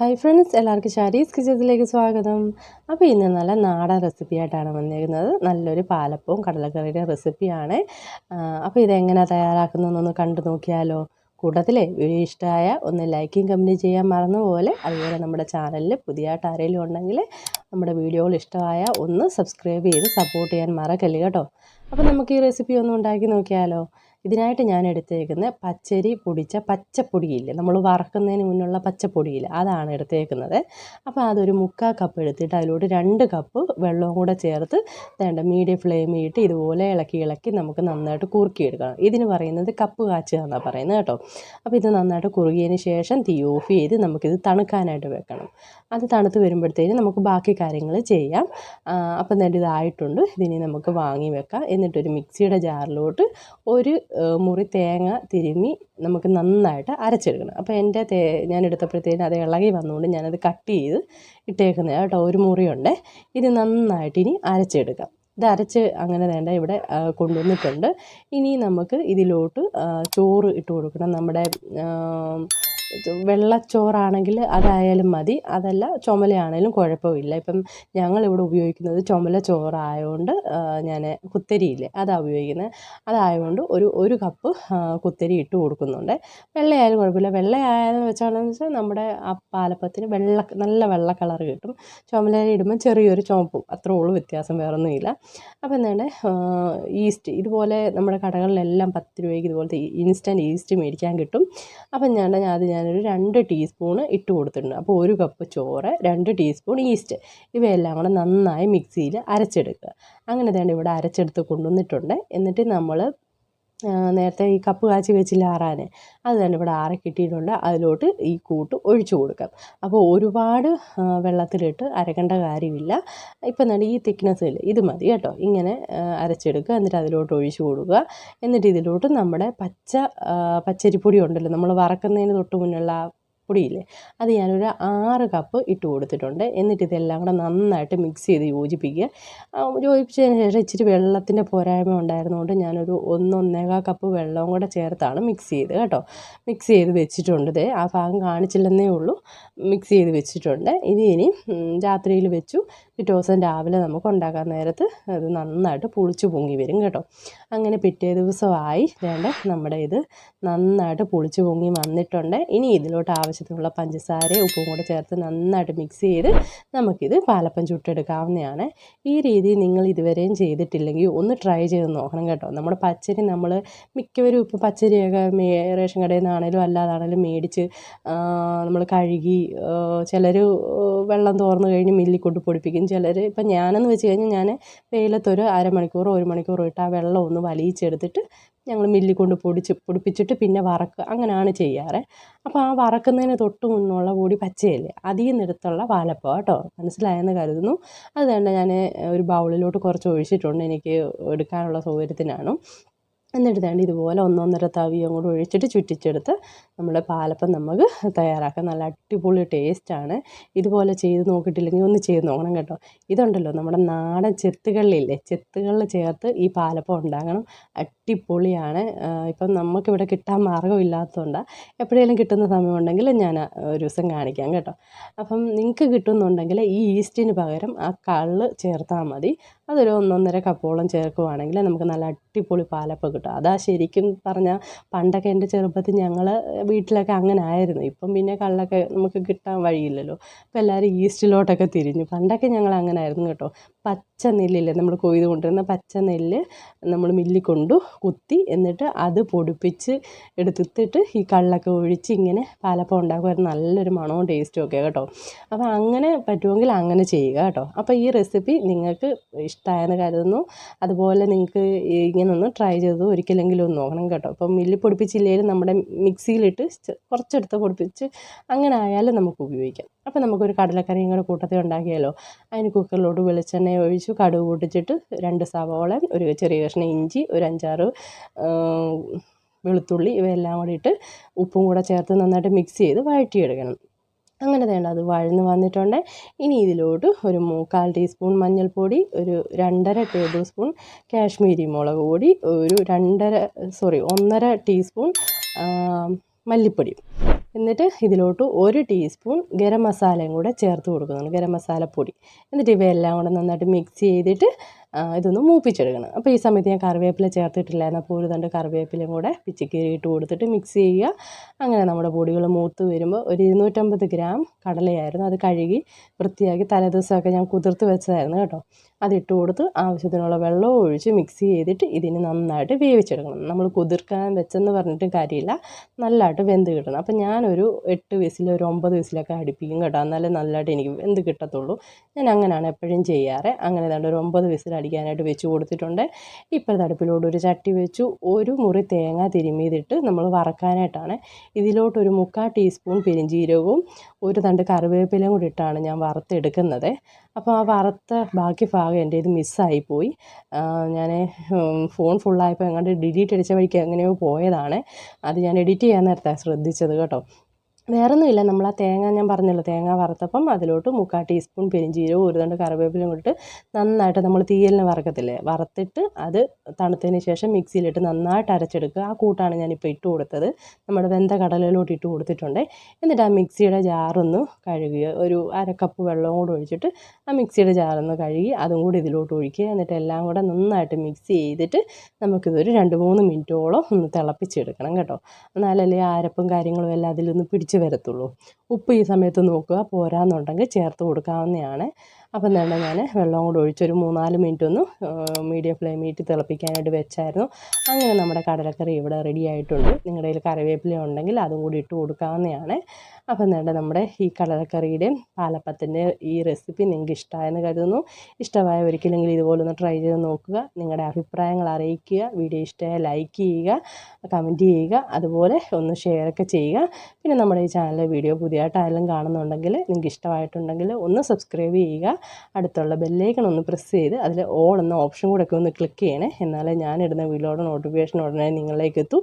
Hi friends എല്ലാവർക്കും ഷാരീസ് കിച്ചത്തിലേക്ക് സ്വാഗതം. അപ്പോൾ ഇന്ന് നല്ല നാടൻ റെസിപ്പി ആയിട്ടാണ് വന്നിരിക്കുന്നത്. നല്ലൊരു പാലപ്പവും കടലക്കറിയുടെ റെസിപ്പിയാണ് അപ്പോൾ ഇതെങ്ങനെ തയ്യാറാക്കുന്നതെന്നൊന്ന് കണ്ടു നോക്കിയാലോ. കൂട്ടത്തിലെ വീഡിയോ ഇഷ്ടമായ ഒന്ന് ലൈക്കും കമന്റ് ചെയ്യാൻ മറന്നുപോലെ അതുപോലെ നമ്മുടെ ചാനലിൽ പുതിയതായിട്ട് ആരെങ്കിലും ഉണ്ടെങ്കിൽ നമ്മുടെ വീഡിയോകൾ ഇഷ്ടമായ ഒന്ന് സബ്സ്ക്രൈബ് ചെയ്ത് സപ്പോർട്ട് ചെയ്യാൻ മറക്കല്ല് കേട്ടോ. അപ്പോൾ നമുക്ക് ഈ റെസിപ്പി ഒന്ന് ഉണ്ടാക്കി നോക്കിയാലോ. ഇതിനായിട്ട് ഞാൻ എടുത്തേക്കുന്നത് പച്ചരി പൊടിച്ച പച്ചപ്പൊടിയില്ലേ നമ്മൾ വറക്കുന്നതിന് മുന്നുള്ള പച്ചപ്പൊടിയില്ല അതാണ് എടുത്തേക്കുന്നത്. അപ്പോൾ അതൊരു മുക്കാൽ കപ്പ് എടുത്തിട്ട് അതിലോട്ട് രണ്ട് കപ്പ് വെള്ളവും കൂടെ ചേർത്ത് വേണ്ട മീഡിയം ഫ്ലെയിമിൽ ഇട്ട് ഇതുപോലെ ഇളക്കി ഇളക്കി നമുക്ക് നന്നായിട്ട് കുറുക്കിയെടുക്കണം. ഇതിന് പറയുന്നത് കപ്പ് കാച്ചുക എന്നാണ് പറയുന്നത് കേട്ടോ. അപ്പോൾ ഇത് നന്നായിട്ട് കുറുകിയതിന് ശേഷം തീ ഓഫ് ചെയ്ത് നമുക്കിത് തണുക്കാനായിട്ട് വെക്കണം. അത് തണുത്ത് വരുമ്പോഴത്തേന് നമുക്ക് ബാക്കി കാര്യങ്ങൾ ചെയ്യാം. അപ്പം തന്നെ ഇതായിട്ടുണ്ട്. ഇതിനി നമുക്ക് വാങ്ങി വെക്കാം. എന്നിട്ടൊരു മിക്സിയുടെ ജാറിലോട്ട് ഒരു മുറി തേങ്ങ തിരുമ്മി നമുക്ക് നന്നായിട്ട് അരച്ചെടുക്കണം. അപ്പോൾ എന്റെ തേ ഞാൻ എടുത്തപ്പോഴത്തേന് അത് ഇളകി വന്നുകൊണ്ട് ഞാനത് കട്ട് ചെയ്ത് ഇട്ടേക്കുന്നത് കേട്ടോ ഒരു മുറിയുണ്ട്. ഇത് നന്നായിട്ട് ഇനി അരച്ചെടുക്കാം. ഇത് അരച്ച് അങ്ങനെ വേണ്ട ഇവിടെ കൊണ്ടുവന്നിട്ടുണ്ട്. ഇനി നമുക്ക് ഇതിലോട്ട് ചോറ് ഇട്ട് കൊടുക്കണം. നമ്മുടെ വെള്ളച്ചോറാണെങ്കിൽ അതായാലും മതി. അതല്ല ചുമലയാണേലും കുഴപ്പമില്ല. ഇപ്പം ഞങ്ങളിവിടെ ഉപയോഗിക്കുന്നത് ചുമല ചോറായതുകൊണ്ട് ഞാൻ കുത്തരിയില്ലേ അതാണ് ഉപയോഗിക്കുന്നത് അതായതുകൊണ്ട് ഒരു ഒരു കപ്പ് കുത്തരി ഇട്ട് കൊടുക്കുന്നുണ്ട്. വെള്ളയായാലും കുഴപ്പമില്ല. വെള്ളയായാലും വെച്ചാണെന്ന് വെച്ചാൽ നമ്മുടെ ആ പാലപ്പത്തിന് വെള്ള നല്ല വെള്ള കളർ കിട്ടും. ചുമലയിൽ ഇടുമ്പോൾ ചെറിയൊരു ചുവപ്പും അത്രേ ഉള്ളൂ വ്യത്യാസം വേറൊന്നുമില്ല. അപ്പോൾ എന്താണ് ഈസ്റ്റ് ഇതുപോലെ നമ്മുടെ കടകളിലെല്ലാം പത്ത് രൂപയ്ക്ക് ഇതുപോലത്തെ ഇൻസ്റ്റന്റ് ഈസ്റ്റ് മേടിക്കാൻ കിട്ടും. അപ്പം ഞാൻ അത് ഞാൻ ഞാനൊരു രണ്ട് ടീസ്പൂണ് ഇട്ട് കൊടുത്തിട്ടുണ്ട്. അപ്പോൾ ഒരു കപ്പ് ചോറ് രണ്ട് ടീസ്പൂൺ ഈസ്റ്റ് ഇവയെല്ലാം കൂടെ നന്നായി മിക്സിയിൽ അരച്ചെടുക്കുക. അങ്ങനെ തന്നെ ഇവിടെ അരച്ചെടുത്ത് കൊണ്ടുവന്നിട്ടുണ്ട്. എന്നിട്ട് നമ്മൾ നേരത്തെ ഈ കപ്പ് കാച്ചി വെച്ചില്ല ആറാൻ അത് തന്നെ ഇവിടെ ആറി കിട്ടിയിട്ടുണ്ട്. അതിലോട്ട് ഈ കൂട്ട് ഒഴിച്ചു കൊടുക്കാം. അപ്പോൾ ഒരുപാട് വെള്ളത്തിലിട്ട് അരക്കേണ്ട കാര്യമില്ല. ഇപ്പം തന്നെ ഈ തിക്നെസ്സിൽ ഇത് മതി കേട്ടോ. ഇങ്ങനെ അരച്ചെടുക്കുക. എന്നിട്ട് അതിലോട്ട് ഒഴിച്ചു കൊടുക്കുക. എന്നിട്ട് ഇതിലോട്ട് നമ്മുടെ പച്ച പച്ചരിപ്പൊടി ഉണ്ടല്ലോ നമ്മൾ വറക്കുന്നതിന് തൊട്ട് മുന്നുള്ള പൊടിയില്ലേ? അത് ഞാനൊരു ആറ് കപ്പ് ഇട്ട് കൊടുത്തിട്ടുണ്ട്. എന്നിട്ട് ഇതെല്ലാം കൂടെ നന്നായിട്ട് മിക്സ് ചെയ്ത് യോജിപ്പിക്കുക. യോജിപ്പിച്ചതിന് ശേഷം ഇച്ചിരി വെള്ളത്തിന്റെ പോരായ്മ ഉണ്ടായിരുന്നുകൊണ്ട് ഞാനൊരു ഒന്നൊന്നേകാൽ കപ്പ് വെള്ളവും കൂടെ ചേർത്താണ് മിക്സ് ചെയ്ത് കേട്ടോ. മിക്സ് ചെയ്ത് വെച്ചിട്ടുണ്ട് ഇതേ ആ ഭാഗം കാണിച്ചില്ലെന്നേ ഉള്ളൂ. മിക്സ് ചെയ്ത് വെച്ചിട്ടുണ്ട്. ഇനി ഇനി രാത്രിയിൽ വെച്ചു. പിറ്റേ ദിവസം രാവിലെ നമുക്ക് ഉണ്ടാക്കാൻ നേരത്ത് അത് നന്നായിട്ട് പുളിച്ചു പൊങ്ങി വരും കേട്ടോ. അങ്ങനെ പിറ്റേ ദിവസമായി. വേണ്ട നമ്മുടെ ഇത് നന്നായിട്ട് പുളിച്ചു പൊങ്ങി വന്നിട്ടുണ്ട്. ഇനി ഇതിലോട്ട് ആവശ്യത്തിനുള്ള പഞ്ചസാരയും ഉപ്പും കൂടെ ചേർത്ത് നന്നായിട്ട് മിക്സ് ചെയ്ത് നമുക്കിത് പാലപ്പം ചുട്ടെടുക്കാവുന്നതാണ്. ഈ രീതി നിങ്ങൾ ഇതുവരെയും ചെയ്തിട്ടില്ലെങ്കിൽ ഒന്ന് ട്രൈ ചെയ്ത് നോക്കണം കേട്ടോ. നമ്മുടെ പച്ചരി നമ്മൾ മിക്കവരും ഇപ്പോൾ പച്ചരിയൊക്കെ റേഷൻ കടയിൽ നിന്നാണേലും അല്ലാതാണേലും മേടിച്ച് നമ്മൾ കഴുകി ചിലർ വെള്ളം തോർന്നു കഴിഞ്ഞ് മില്ലിൽ കൊണ്ട് പൊടിപ്പിക്കും. ചിലർ ഇപ്പം ഞാനെന്ന് വെച്ച് കഴിഞ്ഞാൽ ഞാൻ വെയിലത്തൊരു അരമണിക്കൂറോ ഒരു മണിക്കൂറോ ഇട്ട് ആ വെള്ളം ഒന്ന് വലിയിച്ചെടുത്തിട്ട് ഞങ്ങൾ മില്ലിൽ കൊണ്ട് പൊടിച്ച് പൊടിപ്പിച്ചിട്ട് പിന്നെ വറക്കുക. അങ്ങനെയാണ് ചെയ്യാറ്. അപ്പോൾ ആ വറക്കുന്നതിന് തൊട്ട് മുന്നുള്ള കൂടി പച്ചയല്ലേ? അതിൽ നിന്നെടുത്തുള്ള വാലപ്പ കേട്ടോ. മനസ്സിലായെന്ന് കരുതുന്നു. അത് തന്നെ ഞാൻ ഒരു ബൗളിലോട്ട് കുറച്ച് ഒഴിച്ചിട്ടുണ്ട്. എനിക്ക് എടുക്കാനുള്ള സൗകര്യത്തിനാണ്. എന്നിട്ട് വേണ്ട ഇതുപോലെ ഒന്നൊന്നര തവിയും കൂടെ ഒഴിച്ചിട്ട് ചുറ്റിച്ചെടുത്ത് നമ്മുടെ പാലപ്പം നമുക്ക് തയ്യാറാക്കാം. നല്ല അടിപൊളി ടേസ്റ്റാണ്. ഇതുപോലെ ചെയ്ത് നോക്കിയിട്ടില്ലെങ്കിൽ ഒന്ന് ചെയ്ത് നോക്കണം കേട്ടോ. ഇതുണ്ടല്ലോ നമ്മുടെ നാടൻ ചെത്തുകളിലില്ലേ ചെത്തുകളിൽ ചേർത്ത് ഈ പാലപ്പം ഉണ്ടാക്കണം അടിപൊളിയാണ്. ഇപ്പം നമുക്കിവിടെ കിട്ടാൻ മാർഗമില്ലാത്തതുകൊണ്ട് എപ്പോഴെങ്കിലും കിട്ടുന്ന സമയമുണ്ടെങ്കിൽ ഞാൻ ഒരു ദിവസം കാണിക്കാം കേട്ടോ. അപ്പം നിങ്ങൾക്ക് കിട്ടുന്നുണ്ടെങ്കിൽ ഈ ഈസ്റ്റിന് പകരം ആ കള്ള് ചേർത്താൽ മതി. അതൊരു ഒന്നൊന്നര കപ്പോളം ചേർക്കുവാണെങ്കിൽ നമുക്ക് നല്ല അടിപൊളി പാലപ്പം കിട്ടും. അതാ ശരിക്കും പറഞ്ഞാൽ പണ്ടൊക്കെ എന്റെ ചെറുപ്പത്തിൽ ഞങ്ങൾ വീട്ടിലൊക്കെ അങ്ങനെ ആയിരുന്നു. ഇപ്പം പിന്നെ കള്ളൊക്കെ നമുക്ക് കിട്ടാൻ വഴിയില്ലല്ലോ. അപ്പോൾ എല്ലാവരും ഈസ്റ്റിലോട്ടൊക്കെ തിരിഞ്ഞു. പണ്ടൊക്കെ ഞങ്ങൾ അങ്ങനെ ആയിരുന്നു കേട്ടോ. പച്ച നെല്ലില്ലേ നമ്മൾ കൊയ്ത് കൊണ്ടിരുന്ന പച്ച നെല്ല് നമ്മൾ മില്ലിൽ കൊണ്ടു കുത്തി എന്നിട്ട് അത് പൊടിപ്പിച്ച് എടുത്തിട്ട് ഈ കള്ളൊക്കെ ഒഴിച്ച് ഇങ്ങനെ പാലപ്പം ഉണ്ടാക്കുമായിരുന്നു നല്ലൊരു മണവും ടേസ്റ്റും ഒക്കെ കേട്ടോ. അപ്പോൾ അങ്ങനെ പറ്റുമെങ്കിൽ അങ്ങനെ ചെയ്യുക കേട്ടോ. അപ്പോൾ ഈ റെസിപ്പി നിങ്ങൾക്ക് ഇഷ്ടമായെന്ന് കരുതുന്നു. അതുപോലെ നിങ്ങൾക്ക് ഇങ്ങനെ ഒന്ന് ട്രൈ ചെയ്ത് ഒരിക്കലെങ്കിലും ഒന്ന് നോക്കണം കേട്ടോ. അപ്പം മില്ലിൽ പൊടിപ്പിച്ചില്ലെങ്കിലും നമ്മുടെ മിക്സിയിലിട്ട് കുറച്ചെടുത്ത് പൊടിപ്പിച്ച് അങ്ങനെ ആയാലും നമുക്ക് ഉപയോഗിക്കാം. അപ്പോൾ നമുക്കൊരു കടലക്കറിയും കൂടെ കൂട്ടത്തിൽ ഉണ്ടാക്കിയാലോ? അതിന് കുക്കറിലോട്ട് വെളിച്ചെണ്ണ ഒഴിച്ചു കടുക് പൊട്ടിച്ചിട്ട് രണ്ട് സവോള ഒരു ചെറിയ കഷ്ണം ഇഞ്ചി ഒരു അഞ്ചാറ് വെളുത്തുള്ളി ഇവയെല്ലാം കൂടി ഇട്ട് ഉപ്പും കൂടെ ചേർത്ത് നന്നായിട്ട് മിക്സ് ചെയ്ത് വഴറ്റിയെടുക്കണം. അങ്ങനെ വേണ്ട അത് വഴന്ന് വന്നിട്ടുണ്ട്. ഇനി ഇതിലോട്ട് ഒരു മുക്കാൽ ടീസ്പൂൺ മഞ്ഞൾപ്പൊടി ഒരു രണ്ടര ടേബിൾ സ്പൂൺ കാശ്മീരി മുളക് പൊടി ഒരു രണ്ടര സോറി ഒന്നര ടീസ്പൂൺ മല്ലിപ്പൊടി. എന്നിട്ട് ഇതിലോട്ട് ഒരു ടീസ്പൂൺ ഗരം മസാലയും കൂടെ ചേർത്ത് കൊടുക്കുന്നുണ്ട് ഗരം മസാലപ്പൊടി. എന്നിട്ട് ഇവയെല്ലാം കൂടെ നന്നായിട്ട് മിക്സ് ചെയ്തിട്ട് ഇതൊന്ന് മൂപ്പിച്ചെടുക്കണം. അപ്പോൾ ഈ സമയത്ത് ഞാൻ കറിവേപ്പില ചേർത്തിട്ടില്ലായിരുന്നു. അപ്പോൾ ഒരു തണ്ട് കറിവേപ്പിലയും കൂടെ പിച്ചിക്കീറി ഇട്ട് കൊടുത്തിട്ട് മിക്സ് ചെയ്യുക. അങ്ങനെ നമ്മുടെ പൊടികൾ മൂത്ത് വരുമ്പോൾ ഒരു ഇരുന്നൂറ്റമ്പത് ഗ്രാം കടലയായിരുന്നു. അത് കഴുകി വൃത്തിയാക്കി തലേദിവസമൊക്കെ ഞാൻ കുതിർത്ത് വെച്ചതായിരുന്നു കേട്ടോ. അതിട്ട് കൊടുത്ത് ആവശ്യത്തിനുള്ള വെള്ളം ഒഴിച്ച് മിക്സ് ചെയ്തിട്ട് ഇതിന് നന്നായിട്ട് വേവിച്ചെടുക്കണം. നമ്മൾ കുതിർക്കാൻ വെച്ചെന്ന് പറഞ്ഞിട്ടും കാര്യമില്ല. നല്ലതായിട്ട് വെന്ത് കിട്ടണം. അപ്പം ഞാനൊരു എട്ട് വിസിൽ ഒരു ഒമ്പത് വിസിലൊക്കെ അടുപ്പിക്കും കേട്ടോ. എന്നാലേ നല്ലതായിട്ട് എനിക്ക് വെന്ത് കിട്ടത്തുള്ളൂ. ഞാൻ അങ്ങനെയാണ് എപ്പോഴും ചെയ്യാറ്. അങ്ങനെ ഏതാണ്ട് ഒരു ഒമ്പത് വിസിൽ അടിക്കാനായിട്ട് വെച്ച് കൊടുത്തിട്ടുണ്ട്. ഇപ്പോഴത്തെ അടുപ്പിലോട്ട് ഒരു ചട്ടി വെച്ചു. ഒരു മുറി തേങ്ങ തിരുമ്മിയതിട്ട് നമ്മൾ വറക്കാനായിട്ടാണ്. ഇതിലോട്ടൊരു മുക്കാൽ ടീസ്പൂൺ പെരിഞ്ജീരകവും ഒരു തണ്ട് കറിവേപ്പിലയും കൂടി ഇട്ടാണ് ഞാൻ വറുത്തെടുക്കുന്നത്. അപ്പോൾ ആ വറുത്ത ബാക്കി ഭാഗം എന്റെ ഇത് മിസ്സായിപ്പോയി. ഞാൻ ഫോൺ ഫുള്ളായപ്പോൾ എങ്ങാണ്ട് ഡിലീറ്റ് അടിച്ച വഴിക്ക് എങ്ങനെയോ പോയതാണ്. അത് ഞാൻ എഡിറ്റ് ചെയ്യാൻ നേരത്തെ ശ്രദ്ധിച്ചത് കേട്ടോ. വേറൊന്നുമില്ല. നമ്മൾ ആ തേങ്ങ ഞാൻ പറഞ്ഞല്ലോ തേങ്ങ വറുത്തപ്പം അതിലോട്ട് മുക്കാൽ ടീസ്പൂൺ പെരിഞ്ചീരവും ഒരു തണ്ട് കറിവേപ്പിലയും ഇട്ട് നന്നായിട്ട് നമ്മൾ തീയലിന് വറക്കത്തില്ലേ? വറുത്തിട്ട് അത് തണുത്തതിന് ശേഷം മിക്സിയിലിട്ട് നന്നായിട്ട് അരച്ചെടുക്കുക. ആ കൂട്ടാണ് ഞാനിപ്പോൾ ഇട്ട് കൊടുത്തത്. നമ്മുടെ വെന്ത കടലയിലോട്ട് ഇട്ട് കൊടുത്തിട്ടുണ്ട്. എന്നിട്ട് ആ മിക്സിയുടെ ജാറൊന്ന് കഴുകുക ഒരു അര കപ്പ് വെള്ളവും കൂടെ ഒഴിച്ചിട്ട് ആ മിക്സിയുടെ ജാറൊന്ന് കഴുകി അതും കൂടി ഇതിലോട്ട് ഒഴിക്കുക. എന്നിട്ട് എല്ലാം കൂടെ നന്നായിട്ട് മിക്സ് ചെയ്തിട്ട് നമുക്കിതൊരു രണ്ട് മൂന്ന് മിനിറ്റോളം ഒന്ന് തിളപ്പിച്ചെടുക്കണം കേട്ടോ. എന്നാലല്ലേ ആരപ്പും കാര്യങ്ങളും എല്ലാം അതിലൊന്ന് പിടിച്ച് വരത്തുള്ളൂ. ഉപ്പ് ഈ സമയത്ത് നോക്കുക പോരാന്നുണ്ടെങ്കിൽ ചേർത്ത് കൊടുക്കാവുന്നതാണ്. അപ്പം തന്നെ ഞാൻ വെള്ളം കൂടെ ഒഴിച്ചൊരു മൂന്നാൽ മിനിറ്റ് ഒന്ന് മീഡിയം ഫ്ലെയിമിൽ തിളപ്പിക്കാനായിട്ട് വെച്ചായിരുന്നു. അങ്ങനെ നമ്മുടെ കടലക്കറി ഇവിടെ റെഡി ആയിട്ടുണ്ട്. നിങ്ങളുടെ കയ്യിൽ കറിവേപ്പില ഉണ്ടെങ്കിൽ അതും കൂടി ഇട്ട് കൊടുക്കാവുന്നതാണ്. അപ്പം നേടെ നമ്മുടെ ഈ കടലക്കറിയുടെയും പാലപ്പത്തിന്റെ ഈ റെസിപ്പി നിങ്ങൾക്ക് ഇഷ്ടമായെന്ന് കരുതുന്നു. ഇഷ്ടമായ ഒരിക്കലെങ്കിലും ഇതുപോലെ ഒന്ന് ട്രൈ ചെയ്ത് നോക്കുക. നിങ്ങളുടെ അഭിപ്രായങ്ങൾ അറിയിക്കുക. വീഡിയോ ഇഷ്ടമായ ലൈക്ക് ചെയ്യുക കമന്റ് ചെയ്യുക അതുപോലെ ഒന്ന് ഷെയറൊക്കെ ചെയ്യുക. പിന്നെ നമ്മുടെ ഈ ചാനലിലെ വീഡിയോ പുതിയതായിട്ട് ആരെങ്കിലും കാണുന്നുണ്ടെങ്കിൽ നിങ്ങൾക്ക് ഇഷ്ടമായിട്ടുണ്ടെങ്കിൽ ഒന്ന് സബ്സ്ക്രൈബ് ചെയ്യുക. അടുത്തുള്ള ബെല്ലൈക്കൺ ഒന്ന് പ്രസ് ചെയ്ത് അതിൽ ഓൾ എന്ന ഓപ്ഷൻ കൂടെ ഒക്കെ ഒന്ന് ക്ലിക്ക് ചെയ്യണേ. എന്നാലേ ഞാനിടുന്ന വീഡിയോയുടെ നോട്ടിഫിക്കേഷൻ ഉടനെ നിങ്ങളിലേക്ക് എത്തൂ.